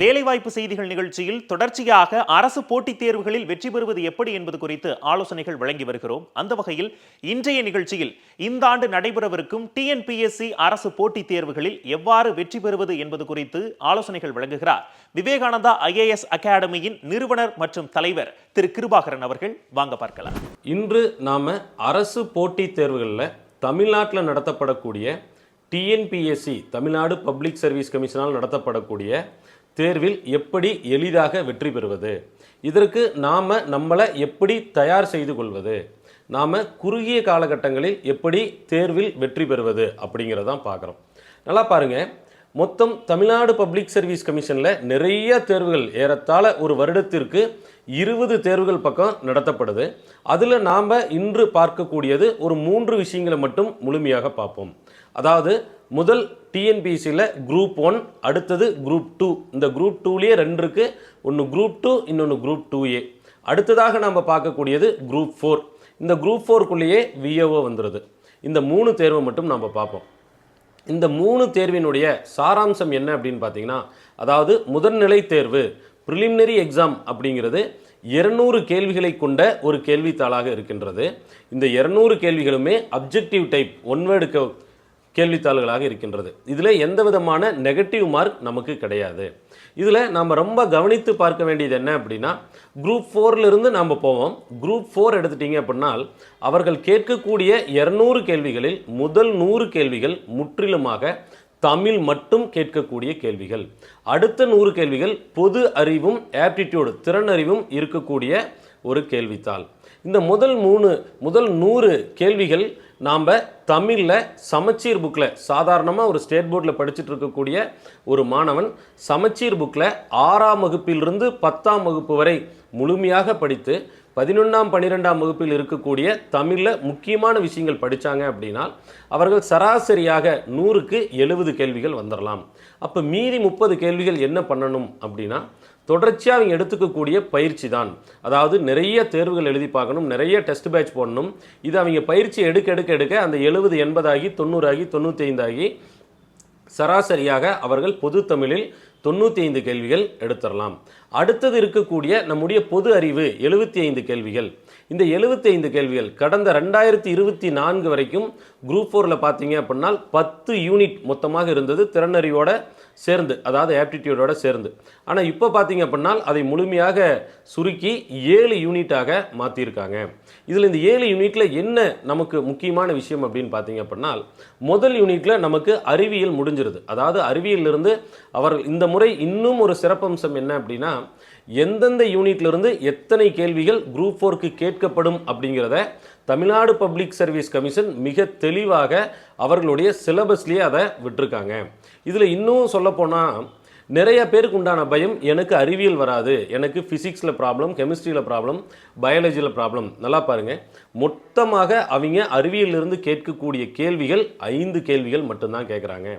வேலைவாய்ப்பு செய்திகள் நிகழ்ச்சியில் தொடர்ச்சியாக அரசு போட்டித் தேர்வுகளில் வெற்றி பெறுவது எப்படி என்பது குறித்து ஆலோசனைகள் வழங்கி வருகிறோம். அந்த வகையில் இன்றைய நிகழ்ச்சியில் இந்த ஆண்டு நடைபெறவிருக்கும் டிஎன்பிஎஸ்சி அரசு போட்டித் தேர்வுகளில் எவ்வாறு வெற்றி பெறுவது என்பது குறித்து ஆலோசனைகள் வழங்குகிறார். விவேகானந்தா ஐஏஎஸ் அகாடமியின் நிறுவனர் மற்றும் தலைவர் திரு கிருபாகரன் அவர்கள். வாங்க பார்க்கலாம். இன்று நாம் அரசு போட்டித் தேர்வுகளில் தமிழ்நாட்டில் நடத்தப்படக்கூடிய டிஎன்பிஎஸ்சி தமிழ்நாடு பப்ளிக் சர்வீஸ் கமிஷனால் நடத்தப்படக்கூடிய தேர்வில் எப்படி எளிதாக வெற்றி பெறுவது? இதற்கு நாம் நம்மளை எப்படி தயார் செய்து கொள்வது? நாம் குறுகிய காலகட்டங்களில் எப்படி தேர்வில் வெற்றி பெறுவது அப்படிங்கிறதான் பார்க்குறோம். நல்லா பாருங்கள் மொத்தம் தமிழ்நாடு பப்ளிக் சர்வீஸ் கமிஷனில் நிறைய தேர்வுகள் ஏறத்தாழ ஒரு வருடத்திற்கு இருபது தேர்வுகள் பக்கம் நடத்தப்படுது. அதில் நாம் இன்று பார்க்கக்கூடியது ஒரு மூன்று விஷயங்களை மட்டும் முழுமையாக பார்ப்போம். அதாவது முதல் டிஎன்பிசியில் குரூப் ஒன் அடுத்தது குரூப் டூ இந்த குரூப் டூலேயே ரெண்டு இருக்கு. ஒன்று குரூப் டூ இன்னொன்று குரூப் டூ ஏ அடுத்ததாக நம்ம பார்க்கக்கூடியது குரூப் ஃபோர் இந்த குரூப் ஃபோர்க்குள்ளேயே விஏஓ வந்துடுது இந்த மூணு தேர்வை மட்டும் நம்ம பார்ப்போம். இந்த மூணு தேர்வினுடைய சாராம்சம் என்ன அப்படின்னு பார்த்தீங்கன்னா அதாவது முதல்நிலை தேர்வு ப்ரிலிமினரி எக்ஸாம் அப்படிங்கிறது இருநூறு கேள்விகளை கொண்ட ஒரு கேள்வித்தாளாக இருக்கின்றது. இந்த இருநூறு கேள்விகளுமே அப்ஜெக்டிவ் டைப் ஒன் வேர்டு கேள்வித்தாள்களாக இருக்கின்றது. இதில் எந்த விதமான நெகட்டிவ் மார்க் நமக்கு கிடையாது. இதில் நாம் ரொம்ப கவனித்து பார்க்க வேண்டியது என்ன அப்படின்னா குரூப் ஃபோர்லேருந்து நாம் போவோம். குரூப் ஃபோர் எடுத்துட்டீங்க அப்படின்னா அவர்கள் கேட்கக்கூடிய இரநூறு கேள்விகளில் முதல் நூறு கேள்விகள் முற்றிலுமாக தமிழ் மட்டும் கேட்கக்கூடிய கேள்விகள். அடுத்த நூறு கேள்விகள் பொது அறிவும் ஆப்டிடியூடு திறன் அறிவும் இருக்கக்கூடிய ஒரு கேள்வித்தாள். இந்த முதல் மூணு முதல் நூறு கேள்விகள் நாம் தமிழில் சமச்சீர் புக்கில் சாதாரணமாக ஒரு ஸ்டேட் போர்டில் படிச்சுட்டு இருக்கக்கூடிய ஒரு மாணவன் சமச்சீர் புக்கில் ஆறாம் வகுப்பிலிருந்து பத்தாம் வகுப்பு வரை முழுமையாக படித்து பதினொன்றாம் பன்னிரெண்டாம் வகுப்பில் இருக்கக்கூடிய தமிழில் முக்கியமான விஷயங்கள் படித்தாங்க அப்படின்னா அவர்கள் சராசரியாக நூறுக்கு எழுபது கேள்விகள் வந்துடலாம் அப்போ மீதி முப்பது கேள்விகள் என்ன பண்ணணும் அப்படின்னா தொடர்ச்சியாக அவங்க எடுத்துக்கக்கூடிய பயிற்சி தான் அதாவது நிறைய தேர்வுகள் எழுதி பார்க்கணும் நிறைய டெஸ்ட் பேட்ச் போடணும். இது அவங்க பயிற்சி எடுக்க எடுக்க எடுக்க அந்த எழுபது எண்பதாகி தொண்ணூறாகி தொண்ணூற்றி ஐந்தாகி சராசரியாக அவர்கள் பொது தமிழில் தொண்ணூற்றி ஐந்து கேள்விகள் எடுத்துடலாம் அடுத்தது இருக்கக்கூடிய நம்முடைய பொது அறிவு எழுபத்தி ஐந்து கேள்விகள். இந்த எழுபத்தி ஐந்து கேள்விகள் கடந்த ரெண்டாயிரத்தி இருபத்தி நான்கு வரைக்கும் குரூப் ஃபோரில் பார்த்தீங்க அப்படின்னா பத்து யூனிட் மொத்தமாக இருந்தது. திறனறிவோட சேர்ந்து அதாவது ஆப்டிடியூடோட சேர்ந்து. ஆனால் இப்போ பார்த்தீங்க அப்படின்னா அதை முழுமையாக சுருக்கி ஏழு யூனிட்டாக மாற்றியிருக்காங்க இதில் இந்த ஏழு யூனிட்டில் என்ன நமக்கு முக்கியமான விஷயம் அப்படின்னு பார்த்தீங்க அப்படின்னா முதல் யூனிட்டில் நமக்கு அறிவியல் முடிஞ்சிருது. அதாவது அறிவியலிருந்து அவர்கள் இந்த முறை இன்னும் ஒரு சிறப்பம்சம் என்ன அப்படின்னா எந்தெந்த யூனிட்லேருந்து எத்தனை கேள்விகள் குரூப் ஃபோருக்கு கேட்கப்படும் அப்படிங்கிறத தமிழ்நாடு பப்ளிக் சர்வீஸ் கமிஷன் மிக தெளிவாக அவர்களுடைய சிலபஸ்லேயே அதை விட்டுருக்காங்க. இதில் இன்னும் சொல்லப்போனால் நிறைய பேருக்கு உண்டான பயம் எனக்கு அறிவியல் வராது எனக்கு ஃபிசிக்ஸில் ப்ராப்ளம் கெமிஸ்ட்ரியில் ப்ராப்ளம் பயாலஜியில் ப்ராப்ளம் நல்லா பாருங்கள் மொத்தமாக அவங்க அறிவியலிருந்து கேட்கக்கூடிய கேள்விகள் ஐந்து கேள்விகள் மட்டும்தான் கேட்குறாங்க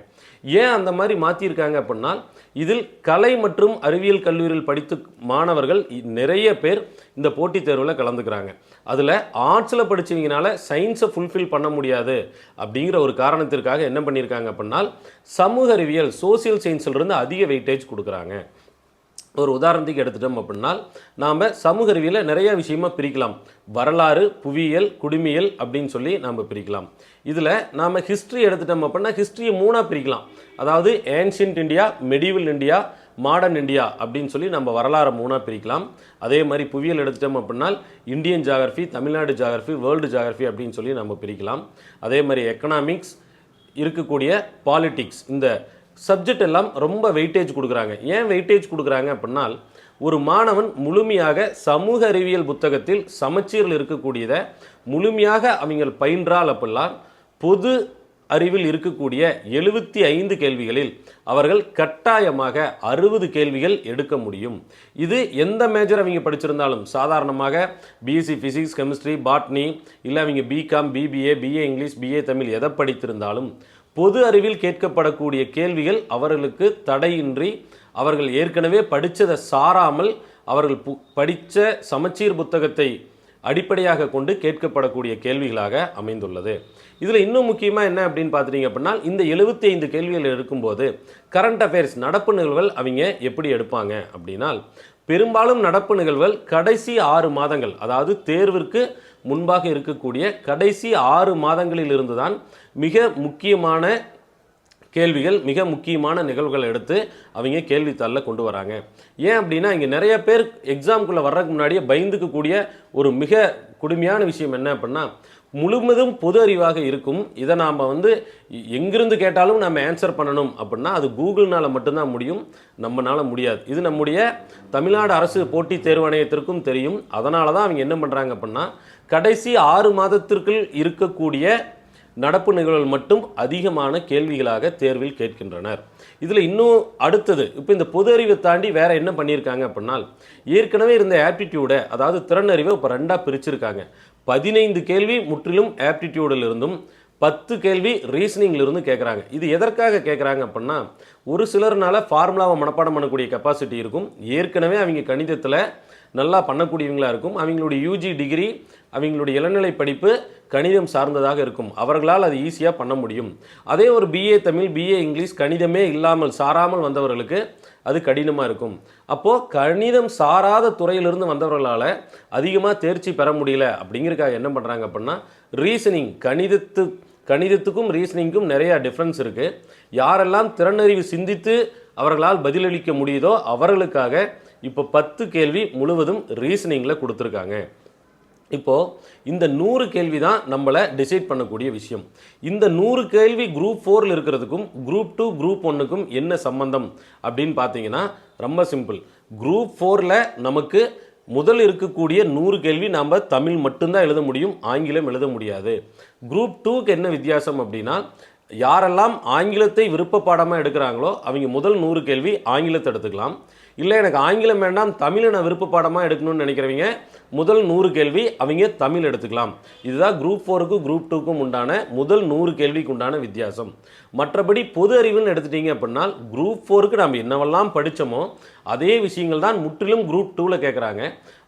ஏன் அந்த மாதிரி மாற்றியிருக்காங்க அப்படின்னா இதில் கலை மற்றும் அறிவியல் கல்லூரியில் படித்து மாணவர்கள் இ- நிறைய பேர் இந்த போட்டித் தேர்வில் கலந்துக்கிறாங்க. அதில் ஆர்ட்ஸில் படிச்சவங்கனால சயின்ஸை ஃபுல்ஃபில் பண்ண முடியாது அப்படிங்கிற ஒரு காரணத்திற்காக என்ன பண்ணியிருக்காங்க அப்படின்னா சமூக அறிவியல் சோசியல் சயின்ஸிலிருந்து அதிக வெயிட்டேஜ் கொடுக்குறாங்க. ஒரு உதாரணத்துக்கு எடுத்துட்டோம் அப்படின்னா நாம் சமூக அறிவியில் நிறைய விஷயமா பிரிக்கலாம். வரலாறு புவியியல் குடிமியல் அப்படின்னு சொல்லி நாம் பிரிக்கலாம். இதில் நாம் ஹிஸ்ட்ரி எடுத்துட்டோம் அப்படின்னா ஹிஸ்ட்ரியை மூணாக பிரிக்கலாம். அதாவது ancient India medieval India modern India அப்படின்னு சொல்லி நம்ம வரலாறை மூணாக பிரிக்கலாம். அதே மாதிரி புவியியல் எடுத்துட்டோம் அப்படின்னா Indian geography Tamil Nadu geography world geography அப்படின்னு சொல்லி நம்ம பிரிக்கலாம். அதே மாதிரி எக்கனாமிக்ஸ் இருக்கக்கூடிய பாலிட்டிக்ஸ் இந்த சப்ஜெக்ட் எல்லாம் ரொம்ப வெயிட்டேஜ் கொடுக்குறாங்க. ஏன் வெயிட்டேஜ் கொடுக்குறாங்க அப்படின்னா ஒரு மாணவன் முழுமையாக சமூக அறிவியல் புத்தகத்தில் சமச்சீரில் இருக்கக்கூடியதை முழுமையாக அவங்க பயின்றால் அப்படிலாம் பொது அறிவில் இருக்கக்கூடிய எழுபத்தி ஐந்து கேள்விகளில் அவர்கள் கட்டாயமாக அறுபது கேள்விகள் எடுக்க முடியும். இது எந்த மேஜர் அவங்க படிச்சிருந்தாலும் சாதாரணமாக பிஎஸ்சி ஃபிசிக்ஸ் கெமிஸ்ட்ரி பாட்னி இல்லை அவங்க BCom BBA BA English BA Tamil எதை படித்திருந்தாலும் பொது அறிவில் கேட்கப்படக்கூடிய கேள்விகள் அவர்களுக்கு தடையின்றி அவர்கள் ஏற்கனவே படித்ததை சாராமல் அவர்கள் பு படித்த சமச்சீர் புத்தகத்தை அடிப்படையாக கொண்டு கேட்கப்படக்கூடிய கேள்விகளாக அமைந்துள்ளது. இதில் இன்னும் முக்கியமாக என்ன அப்படின்னு பார்த்துட்டிங்க அப்படின்னா இந்த எழுபத்தி ஐந்து கேள்விகள் இருக்கும்போது கரண்ட் அஃபேர்ஸ் நடப்பு நிகழ்வுகள் அவங்க எப்படி எடுப்பாங்க அப்படின்னால் பெரும்பாலும் நடப்பு நிகழ்வுகள் கடைசி ஆறு மாதங்கள் அதாவது தேர்விற்கு முன்பாக இருக்கக்கூடிய கடைசி ஆறு மாதங்களில் இருந்து தான் மிக முக்கியமான கேள்விகள் மிக முக்கியமான நிகழ்வுகளை எடுத்து அவங்க கேள்வித்தாளில் கொண்டு வராங்க. ஏன் அப்படின்னா இங்கே நிறைய பேர் எக்ஸாம்குள்ளே வர்றதுக்கு முன்னாடியே பயந்துக்கக்கூடிய ஒரு மிக கொடுமையான விஷயம் என்ன அப்படின்னா முழுவதும் பொது அறிவாக இருக்கும். இதை நாம் வந்து எங்கிருந்து கேட்டாலும் நம்ம ஆன்சர் பண்ணணும் அப்படின்னா அது கூகுள்னால் மட்டும்தான் முடியும். நம்மனால முடியாது. இது நம்முடைய தமிழ்நாடு அரசு போட்டித் தேர்வாணையத்திற்கும் தெரியும். அதனால தான் அவங்க என்ன பண்ணுறாங்க அப்படின்னா கடைசி ஆறு மாதத்திற்குள் இருக்கக்கூடிய நடப்பு நிகழ்வுகள் மட்டும் அதிகமான கேள்விகளாக தேர்வில் கேட்கின்றனர். இதில் இன்னும் அடுத்தது இப்போ இந்த பொது அறிவை தாண்டி வேற என்ன பண்ணியிருக்காங்க அப்படின்னால் ஏற்கனவே இருந்த ஆப்டிடியூடை அதாவது திறனறிவை இப்போ ரெண்டாக பிரிச்சிருக்காங்க. பதினைந்து கேள்வி முற்றிலும் ஆப்டிடியூடில் இருந்தும் பத்து கேள்வி ரீசனிங்லேருந்து கேட்குறாங்க இது எதற்காக கேட்குறாங்க அப்படின்னா ஒரு சிலர்னால ஃபார்முலாவை மனப்பாடம் பண்ணக்கூடிய கெப்பாசிட்டி இருக்கும். ஏற்கனவே அவங்க கணிதத்தில் நல்லா பண்ணக்கூடியவங்களா இருக்கும். அவங்களுடைய யூஜி டிகிரி அவங்களுடைய இளநிலை படிப்பு கணிதம் சார்ந்ததாக இருக்கும். அவர்களால் அது ஈஸியாக பண்ண முடியும். அதே ஒரு பிஏ தமிழ் பிஏ இங்கிலீஷ் கணிதமே இல்லாமல் சாராமல் வந்தவர்களுக்கு அது கடினமாக இருக்கும். அப்போது கணிதம் சாராத துறையிலிருந்து வந்தவர்களால் அதிகமாக தேர்ச்சி பெற முடியல. அப்படிங்கிறக்காக என்ன பண்ணுறாங்க அப்படின்னா ரீசனிங் கணிதத்து கணிதத்துக்கும் ரீசனிங்க்கும் நிறையா டிஃப்ரென்ஸ் இருக்குது யாரெல்லாம் திறனறிவு சிந்தித்து அவர்களால் பதிலளிக்க முடியுதோ அவர்களுக்காக இப்போ பத்து கேள்வி முழுவதும் ரீசனிங்கில் கொடுத்துருக்காங்க. இப்போது இந்த நூறு கேள்வி தான் நம்மளை டிசைட் பண்ணக்கூடிய விஷயம். இந்த நூறு கேள்வி குரூப் ஃபோரில் இருக்கிறதுக்கும் குரூப் டூ குரூப் ஒன்றுக்கும் என்ன சம்பந்தம் அப்படின்னு பார்த்தீங்கன்னா ரொம்ப சிம்பிள் குரூப் ஃபோரில் நமக்கு முதல் இருக்கக்கூடிய நூறு கேள்வி நாம் தமிழ் மட்டும்தான் எழுத முடியும் ஆங்கிலம் எழுத முடியாது. குரூப் டூக்கு என்ன வித்தியாசம் அப்படின்னா யாரெல்லாம் ஆங்கிலத்தை விருப்ப பாடமாக எடுக்கிறாங்களோ அவங்க முதல் நூறு கேள்வி ஆங்கிலத்தை எடுத்துக்கலாம். இல்லை எனக்கு ஆங்கிலம் வேண்டாம் தமிழை நான் விருப்ப பாடமாக எடுக்கணும்னு நினைக்கிறவங்க முதல் நூறு கேள்வி அவங்க தமிழ் எடுத்துக்கலாம். இதுதான் குரூப் ஃபோருக்கும் குரூப் டூக்கும் உண்டான முதல் நூறு கேள்விக்கு உண்டான வித்தியாசம். மற்றபடி பொது அறிவுன்னு எடுத்துட்டீங்க அப்படின்னா குரூப் ஃபோருக்கு நம்ம என்னவெல்லாம் படித்தோமோ அதே விஷயங்கள் தான் முற்றிலும் குரூப் டூவில் கேட்குறாங்க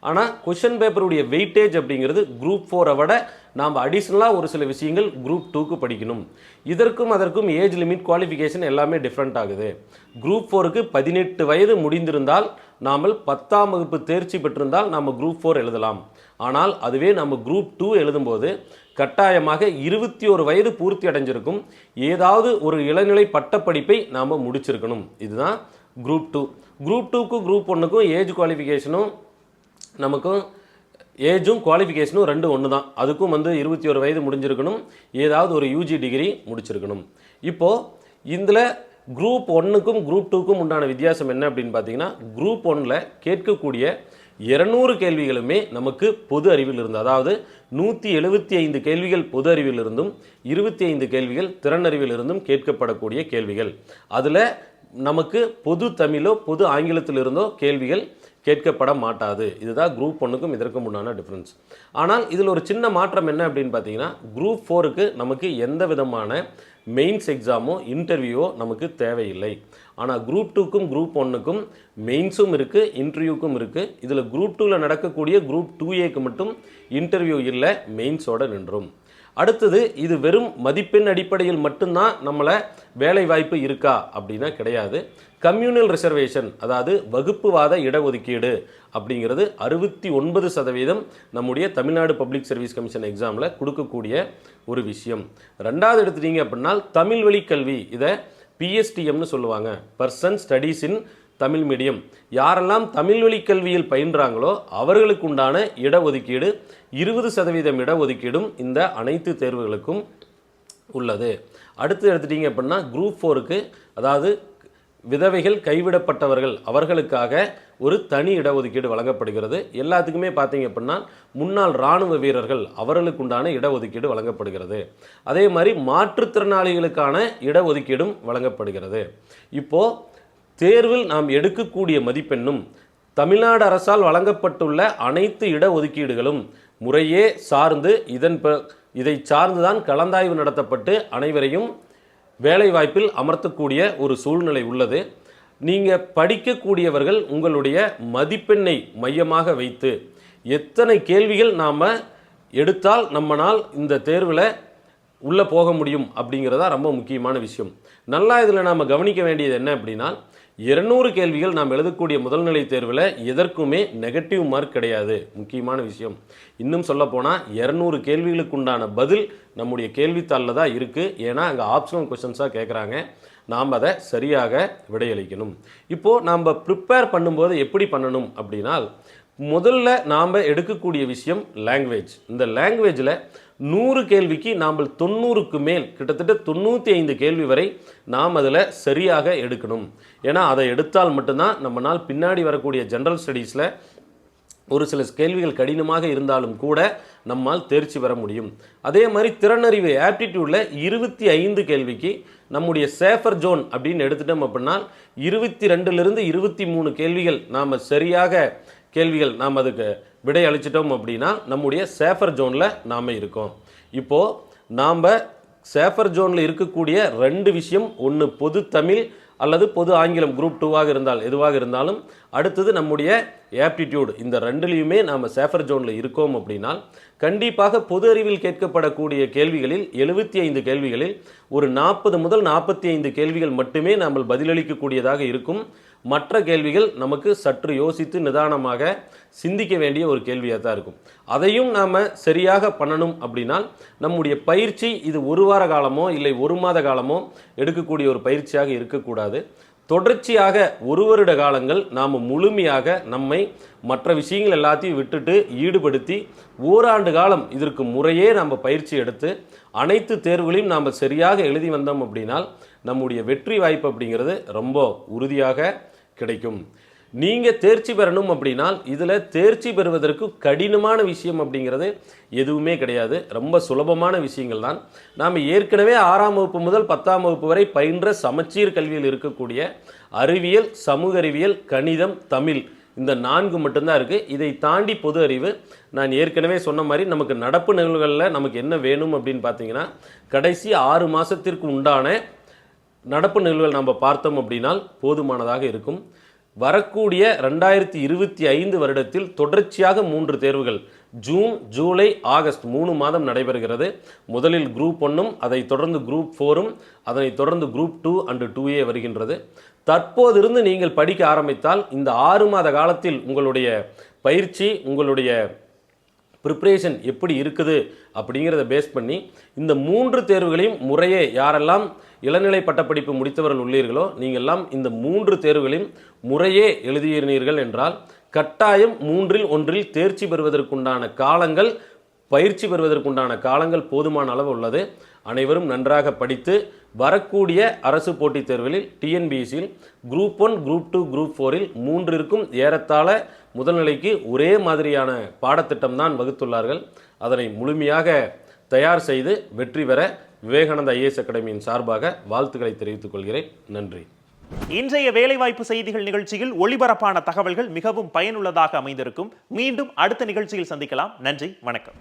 ஆனால் கொஷின் பேப்பருடைய வெயிட்டேஜ் அப்படிங்கிறது குரூப் ஃபோரை விட நாம் அடிஷ்னலாக ஒரு சில விஷயங்கள் குரூப் டூக்கு படிக்கணும். இதற்கும் அதற்கும் ஏஜ் லிமிட் குவாலிஃபிகேஷன் எல்லாமே டிஃப்ரெண்ட் ஆகுது. குரூப் ஃபோருக்கு பதினெட்டு வயது முடிந்திருந்தால் நாமல் பத்தாம் வகுப்பு தேர்ச்சி பெற்றிருந்தால் நம்ம குரூப் ஃபோர் எழுதலாம். ஆனால் அதுவே நம்ம குரூப் டூ எழுதும்போது கட்டாயமாக இருபத்தி ஒரு வயது பூர்த்தி அடைஞ்சிருக்கும். ஏதாவது ஒரு இளநிலை பட்டப்படிப்பை நாம் முடிச்சிருக்கணும். இதுதான் குரூப் டூ குரூப் டூக்கும் குரூப் ஒன்றுக்கும் ஏஜ் குவாலிஃபிகேஷனும் நமக்கும் ஏஜும் குவாலிஃபிகேஷனும் ரெண்டு ஒன்று தான் அதுக்கும் வந்து இருபத்தி ஒரு வயது முடிஞ்சிருக்கணும். ஏதாவது ஒரு யூஜி டிகிரி முடிச்சிருக்கணும். இப்போது இதில் குரூப் ஒன்றுக்கும் குரூப் டூக்கும் உண்டான வித்தியாசம் என்ன அப்படின்னு பார்த்தீங்கன்னா குரூப் ஒன்றில் கேட்கக்கூடிய இருநூறு கேள்விகளுமே நமக்கு பொது அறிவில் இருந்து அதாவது நூற்றி எழுபத்தி ஐந்து கேள்விகள் பொது அறிவில் இருந்தும் இருபத்தி ஐந்து கேள்விகள் திறனறிவில் இருந்தும் கேட்கப்படக்கூடிய கேள்விகள். அதில் நமக்கு பொது தமிழோ பொது ஆங்கிலத்திலிருந்தோ கேள்விகள் கேட்கப்பட மாட்டாது. இதுதான் குரூப் ஒன்றுக்கும் இதற்கும் உண்டான டிஃப்ரென்ஸ் ஆனால் இதில் ஒரு சின்ன மாற்றம் என்ன அப்படின்னு பார்த்தீங்கன்னா குரூப் ஃபோருக்கு நமக்கு எந்த விதமான மெயின்ஸ் எக்ஸாமோ இன்டர்வியூவோ நமக்கு தேவையில்லை. ஆனால் குரூப் டூக்கும் குரூப் ஒன்றுக்கும் மெயின்ஸும் இருக்குது இன்டர்வியூக்கும் இருக்குது இதில் குரூப் டூவில் நடக்கக்கூடிய குரூப் டூ ஏக்கு மட்டும் இன்டர்வியூ இல்லை மெயின்ஸோடு நின்றும். அடுத்தது இது வெறும் மதிப்பெண் அடிப்படையில் மட்டும்தான் நம்மளை வேலை வாய்ப்பு இருக்கா? அப்படின்னா கிடையாது. கம்யூனல் ரிசர்வேஷன் அதாவது வகுப்புவாத இடஒதுக்கீடு அப்படிங்கிறது அறுபத்தி ஒன்பது சதவீதம் நம்முடைய தமிழ்நாடு பப்ளிக் சர்வீஸ் கமிஷன் எக்ஸாமில் கொடுக்கக்கூடிய ஒரு விஷயம். ரெண்டாவது எடுத்துட்டீங்க அப்படின்னா தமிழ் வழி கல்வி இதை பிஎஸ்டிஎம்னு சொல்லுவாங்க. Person studies in Tamil medium யாரெல்லாம் தமிழ் வழி கல்வியில் பயின்றாங்களோ அவர்களுக்கு உண்டான இடஒதுக்கீடு இருபது சதவீதம் இடஒதுக்கீடும் இந்த அனைத்து தேர்வுகளுக்கும் உள்ளது. அடுத்து எடுத்துட்டீங்க அப்படின்னா குரூப் ஃபோருக்கு அதாவது விதவைகள் கைவிடப்பட்டவர்கள் அவர்களுக்காக ஒரு தனி இடஒதுக்கீடு வழங்கப்படுகிறது. எல்லாத்துக்குமே பார்த்தீங்க அப்படின்னா முன்னாள் இராணுவ வீரர்கள் அவர்களுக்கு உண்டான இடஒதுக்கீடு வழங்கப்படுகிறது. அதே மாதிரி மாற்றுத்திறனாளிகளுக்கான இடஒதுக்கீடும் வழங்கப்படுகிறது. இப்போது தேர்வில் நாம் எடுக்கக்கூடிய மதிப்பெண்ணும் தமிழ்நாடு அரசால் வழங்கப்பட்டுள்ள அனைத்து இடஒதுக்கீடுகளும் முறையே சார்ந்து இதன் ப இதை சார்ந்துதான் கலந்தாய்வு நடத்தப்பட்டு அனைவரையும் வேலைவாய்ப்பில் அமர்த்தக்கூடிய ஒரு சூழ்நிலை உள்ளது. நீங்கள் படிக்கக்கூடியவர்கள் உங்களுடைய மதிப்பெண்ணை மையமாக வைத்து எத்தனை கேள்விகள் நாம் எடுத்தால் நம்மனால் இந்த தேர்வில் உள்ளே போக முடியும் அப்படிங்கிறதா ரொம்ப முக்கியமான விஷயம். நல்லா இதில் நாம் கவனிக்க வேண்டியது என்ன அப்படின்னா இருநூறு கேள்விகள் நாம் எழுதக்கூடிய முதல்நிலை தேர்வில் எதற்குமே நெகட்டிவ் மார்க் கிடையாது. முக்கியமான விஷயம். இன்னும் சொல்ல போனால் இரநூறு கேள்விகளுக்கு உண்டான பதில் நம்முடைய கேள்வித்தாளில் தான் இருக்குது ஏன்னா அங்கே ஆப்ஷனல் கொஷின்ஸாக கேட்குறாங்க நாம் அதை சரியாக விடையளிக்கணும். இப்போது நாம் ப்ரிப்பேர் பண்ணும்போது எப்படி பண்ணணும் அப்படின்னா முதல்ல நாம் எடுக்கக்கூடிய விஷயம் லாங்குவேஜ் இந்த லாங்குவேஜில் நூறு கேள்விக்கு நாம் தொண்ணூறுக்கு மேல் கிட்டத்தட்ட தொண்ணூற்றி ஐந்து கேள்வி வரை நாம் அதில் சரியாக எடுக்கணும். ஏன்னா அதை எடுத்தால் மட்டும்தான் நம்மனால் பின்னாடி வரக்கூடிய ஜென்ரல் ஸ்டடீஸில் ஒரு சில கேள்விகள் கடினமாக இருந்தாலும் கூட நம்மால் தேர்ச்சி பெற முடியும். அதே மாதிரி திறனறிவு ஆப்டிடியூடில் இருபத்தி ஐந்து கேள்விக்கு நம்முடைய சேஃபர் ஜோன் அப்படின்னு எடுத்துட்டோம் அப்படின்னா இருபத்தி ரெண்டுலேருந்து இருபத்தி மூணு கேள்விகள் நாம் சரியாக கேள்விகள் நாம் அதுக்கு விடை அளிச்சிட்டோம் அப்படின்னா நம்முடைய சேஃபர் ஜோனில் நாம் இருக்கோம். இப்போது நாம் சேஃபர் ஜோனில் இருக்கக்கூடிய ரெண்டு விஷயம் ஒன்று பொது தமிழ் அல்லது பொது ஆங்கிலம் குரூப் டூவாக இருந்தால் எதுவாக இருந்தாலும் அடுத்தது நம்முடைய ஆப்டிடியூட் இந்த ரெண்டுலேயுமே நாம் சேஃபர் ஜோனில் இருக்கோம் அப்படின்னா கண்டிப்பாக பொது அறிவில் கேட்கப்படக்கூடிய கேள்விகளில் எழுபத்தி ஐந்து கேள்விகளில் ஒரு நாற்பது முதல் நாற்பத்தி ஐந்து கேள்விகள் மட்டுமே நாம் பதிலளிக்கக்கூடியதாக இருக்கும். மற்ற கேள்விகள் நமக்கு சற்று யோசித்து நிதானமாக சிந்திக்க வேண்டிய ஒரு கேள்வியாக தான் இருக்கும். அதையும் நாம் சரியாக பண்ணணும் அப்படின்னா நம்முடைய பயிற்சி இது ஒரு வார காலமோ இல்லை ஒரு மாத காலமோ எடுக்கக்கூடிய ஒரு பயிற்சியாக இருக்கக்கூடாது. தொடர்ச்சியாக ஒரு வருட காலங்கள் நாம் முழுமையாக நம்மை மற்ற விஷயங்கள் எல்லாத்தையும் விட்டுட்டு ஈடுபடுத்தி ஓராண்டு காலம் இதற்கு முறையே நம்ம பயிற்சி எடுத்து அனைத்து தேர்வுகளையும் நாம் சரியாக எழுதி வந்தோம் அப்படின்னால் நம்முடைய வெற்றி வாய்ப்பு அப்படிங்கிறது ரொம்ப உறுதியாக கிடைக்கும். நீங்கள் தேர்ச்சி பெறணும் அப்படின்னா இதில் தேர்ச்சி பெறுவதற்கு கடினமான விஷயம் அப்படிங்கிறது எதுவுமே கிடையாது. ரொம்ப சுலபமான விஷயங்கள் தான். நாம் ஏற்கனவே ஆறாம் வகுப்பு முதல் பத்தாம் வகுப்பு வரை பயின்ற சமச்சீர் கல்வியில் இருக்கக்கூடிய அறிவியல் சமூக அறிவியல் கணிதம் தமிழ் இந்த நான்கு மட்டும்தான் இருக்குது இதை தாண்டி பொது அறிவு நான் ஏற்கனவே சொன்ன மாதிரி நமக்கு நடப்பு நிகழ்வுகளில் நமக்கு என்ன வேணும் அப்படின்னு பார்த்தீங்கன்னா கடைசி ஆறு மாதத்திற்கு உண்டான நடப்பு நிகழ்வுகள் நம்ம பார்த்தோம் அப்படின்னால் போதுமானதாக இருக்கும். வரக்கூடிய ரெண்டாயிரத்தி இருபத்தி ஐந்து வருடத்தில் தொடர்ச்சியாக மூன்று தேர்வுகள். ஜூன் ஜூலை ஆகஸ்ட் மூணு மாதம் நடைபெறுகிறது. முதலில் குரூப் ஒன்றும் அதை தொடர்ந்து குரூப் ஃபோரும் அதனை தொடர்ந்து group two and two A வருகின்றது. தற்போதிருந்து நீங்கள் படிக்க ஆரம்பித்தால் இந்த ஆறு மாத காலத்தில் உங்களுடைய பயிற்சி உங்களுடைய ப்ரிப்ரேஷன் எப்படி இருக்குது அப்படிங்கிறத பேஸ் பண்ணி இந்த மூன்று தேர்வுகளையும் முறையே யாரெல்லாம் இளநிலை பட்டப்படிப்பு முடித்தவர்கள் உள்ளீர்களோ நீங்கள்லாம் இந்த மூன்று தேர்வுகளையும் முறையே எழுதியிருந்தீர்கள் என்றால் கட்டாயம் மூன்றில் ஒன்றில் தேர்ச்சி பெறுவதற்குண்டான காலங்கள் பயிற்சி பெறுவதற்குண்டான காலங்கள் போதுமான அளவு உள்ளது. அனைவரும் நன்றாக படித்து வரக்கூடிய அரசு போட்டித் தேர்வுகளில் டிஎன்பிஎஸ்சியில் group one group two group ஃபோரில் மூன்றிற்கும் ஏறத்தாழ முதல்நிலைக்கு ஒரே மாதிரியான பாடத்திட்டம் தான் வகுத்துள்ளார்கள். அதனை முழுமையாக தயார் செய்து வெற்றி பெற விவேகானந்த ஐஏஎஸ் அகாடமியின் சார்பாக வாழ்த்துக்களை தெரிவித்துக் கொள்கிறேன். நன்றி. இன்றைய வேலைவாய்ப்பு செய்திகள் நிகழ்ச்சியில் ஒளிபரப்பான தகவல்கள் மிகவும் பயனுள்ளதாக அமைந்திருக்கும். மீண்டும் அடுத்த நிகழ்ச்சியில் சந்திக்கலாம். நன்றி. வணக்கம்.